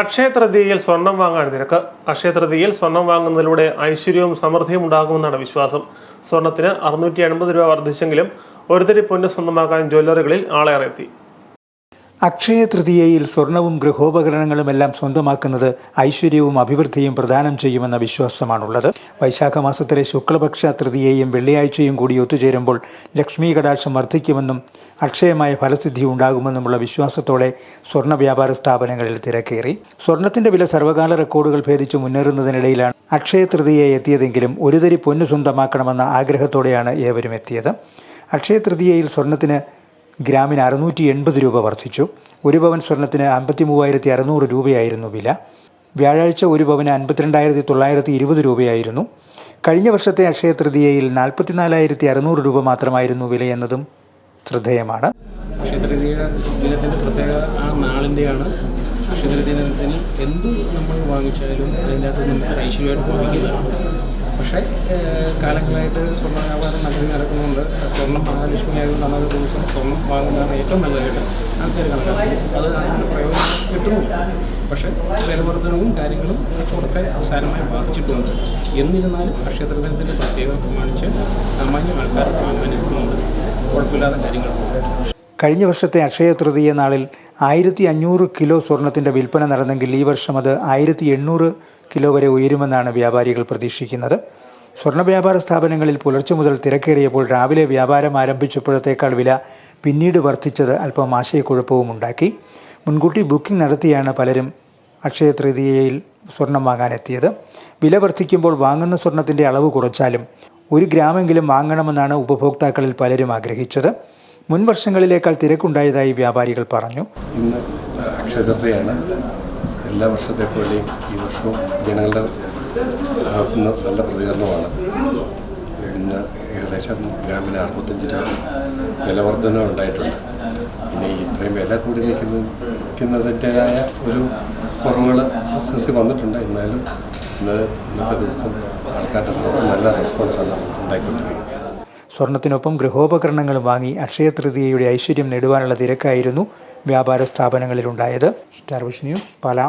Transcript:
അക്ഷയ തൃതീയയിൽ സ്വർണം വാങ്ങാൻ നിരക്ക്. അക്ഷയ തൃതീയയിൽ സ്വർണം വാങ്ങുന്നതിലൂടെ ഐശ്വര്യവും സമൃദ്ധിയും ഉണ്ടാകുമെന്നാണ് വിശ്വാസം. സ്വർണത്തിന് അറുന്നൂറ്റി എൺപത് രൂപ വർദ്ധിച്ചെങ്കിലും ഒരുതിരി പൊന്ന് സ്വന്തമാക്കാൻ ജ്വല്ലറികളിൽ ആളേറെ എത്തി. അക്ഷയ തൃതീയയിൽ സ്വർണവും ഗൃഹോപകരണങ്ങളുമെല്ലാം സ്വന്തമാക്കുന്നത് ഐശ്വര്യവും അഭിവൃദ്ധിയും പ്രദാനം ചെയ്യുമെന്ന വിശ്വാസമാണുള്ളത്. വൈശാഖ മാസത്തിലെ ശുക്ലപക്ഷ തൃതീയയും വെള്ളിയാഴ്ചയും കൂടി ഒത്തുചേരുമ്പോൾ ലക്ഷ്മി കടാക്ഷം വർദ്ധിക്കുമെന്നും അക്ഷയമായ ഫലസിദ്ധി ഉണ്ടാകുമെന്നുമുള്ള വിശ്വാസത്തോടെ സ്വർണ വ്യാപാര സ്ഥാപനങ്ങളിൽ തിരക്കേറി. സ്വർണത്തിന്റെ വില സർവകാല റെക്കോർഡുകൾ ഭേദിച്ച് മുന്നേറുന്നതിനിടയിലാണ് അക്ഷയ തൃതീയ എത്തിയതെങ്കിലും ഒരു തരി പൊന്ന് സ്വന്തമാക്കണമെന്ന ആഗ്രഹത്തോടെയാണ് ഏവരും എത്തിയത്. അക്ഷയ തൃതീയയിൽ സ്വർണത്തിന് ഗ്രാമിന് അറുന്നൂറ്റി എൺപത് രൂപ വർദ്ധിച്ചു. ഒരു പവൻ സ്വർണത്തിന് അമ്പത്തി മൂവായിരത്തി അറുന്നൂറ് രൂപയായിരുന്നു വില. വ്യാഴാഴ്ച ഒരു പവന് അൻപത്തിരണ്ടായിരത്തി തൊള്ളായിരത്തി ഇരുപത് രൂപയായിരുന്നു. കഴിഞ്ഞ വർഷത്തെ അക്ഷയ തൃതീയയിൽ നാൽപ്പത്തിനാലായിരത്തി അറുന്നൂറ് രൂപ മാത്രമായിരുന്നു വിലയെന്നതും ശ്രദ്ധേയമാണ്. അക്ഷയ തൃതീയ ദിനത്തിന് പ്രത്യേകത ആ നാളിന്റെയാണ് അക്ഷയതൃതീയ ദിനത്തിന് എന്ത് നമ്മൾ വാങ്ങിച്ചാലും അതിന്റെ അകത്ത് നമുക്ക് ഐശ്വര്യമായിട്ട് ഭവിക്കുന്നതാണ് പക്ഷേ കാലങ്ങളായിട്ട് സ്വർണ വ്യാപാരം നല്ല നടക്കുന്നുണ്ട്. സ്വർണം മഹാലക്ഷ്മി ആയതുകൊണ്ട് അന്നത്തെ ദിവസം സ്വർണം വാങ്ങുന്നതാണ് ഏറ്റവും നല്ലതായിട്ട് ആൾക്കാർ കണക്കാക്കുന്നത് അത് അതിന്റെ പ്രയോജനം കിട്ടുന്നുണ്ട്. പക്ഷേ വിലവർദ്ധനവും കാര്യങ്ങളും പുറത്തെ അവസാനമായി ബാധിച്ചിട്ടുണ്ട്. എന്നിരുന്നാലും അക്ഷയതൃതീയത്തിന്റെ പ്രത്യേകത പ്രമാണിച്ച് സാമാന്യ ആൾക്കാർ വാങ്ങാൻ കുഴപ്പമില്ലാത്ത കാര്യങ്ങളുണ്ട് കഴിഞ്ഞ വർഷത്തെ അക്ഷയ തൃതീയ നാളിൽ ആയിരത്തി അഞ്ഞൂറ് കിലോ സ്വർണത്തിന്റെ വിൽപ്പന നടന്നെങ്കിൽ ഈ വർഷം അത് ആയിരത്തി എണ്ണൂറ് കിലോ വരെ ഉയരുമെന്നാണ് വ്യാപാരികൾ പ്രതീക്ഷിക്കുന്നത്. സ്വർണ വ്യാപാര സ്ഥാപനങ്ങളിൽ പുലർച്ചെ മുതൽ തിരക്കേറിയപ്പോൾ രാവിലെ വ്യാപാരം ആരംഭിച്ചപ്പോഴത്തേക്കാൾ വില പിന്നീട് വർദ്ധിച്ചത് അല്പം ആശയക്കുഴപ്പവും ഉണ്ടാക്കി മുൻകൂട്ടി ബുക്കിംഗ് നടത്തിയാണ് പലരും അക്ഷയ തൃതീയയിൽ സ്വർണം വാങ്ങാനെത്തിയത്. വില വർദ്ധിക്കുമ്പോൾ വാങ്ങുന്ന സ്വർണത്തിന്റെ അളവ് കുറച്ചാലും ഒരു ഗ്രാമെങ്കിലും വാങ്ങണമെന്നാണ് ഉപഭോക്താക്കളിൽ പലരും ആഗ്രഹിച്ചത്. മുൻ വർഷങ്ങളിലേക്കാൾ തിരക്കുണ്ടായതായി വ്യാപാരികൾ പറഞ്ഞു. ഇന്ന് അക്ഷയതൃതയാണ്. എല്ലാ വർഷത്തെ പോലെയും ഈ വർഷവും ജനങ്ങളുടെ നല്ല പ്രതികരണമാണ്. ഇന്ന് ഏകദേശം ഗ്രാമിന് അറുപത്തഞ്ച് രൂപ വിലവർദ്ധന ഉണ്ടായിട്ടുണ്ട്. പിന്നെ ഇത്രയും വില കൂടി നിൽക്കുന്ന നിൽക്കുന്നതിന്റെതായ ഒരു കുറവുകൾ ബിസിനസ്സിൽ വന്നിട്ടുണ്ട്. എന്നാലും ഇന്ന് ഇന്നത്തെ ദിവസം ആൾക്കാരുടെ നല്ല റെസ്പോൺസാണ് ഉണ്ടായിക്കൊണ്ടിരിക്കുന്നത്. സ്വർണത്തിനൊപ്പം ഗൃഹോപകരണങ്ങളും വാങ്ങി അക്ഷയ തൃതീയയുടെ ഐശ്വര്യം നേടുവാനുള്ള തിരക്കായിരുന്നു വ്യാപാര സ്ഥാപനങ്ങളിലുണ്ടായത്. Star vision news Pala.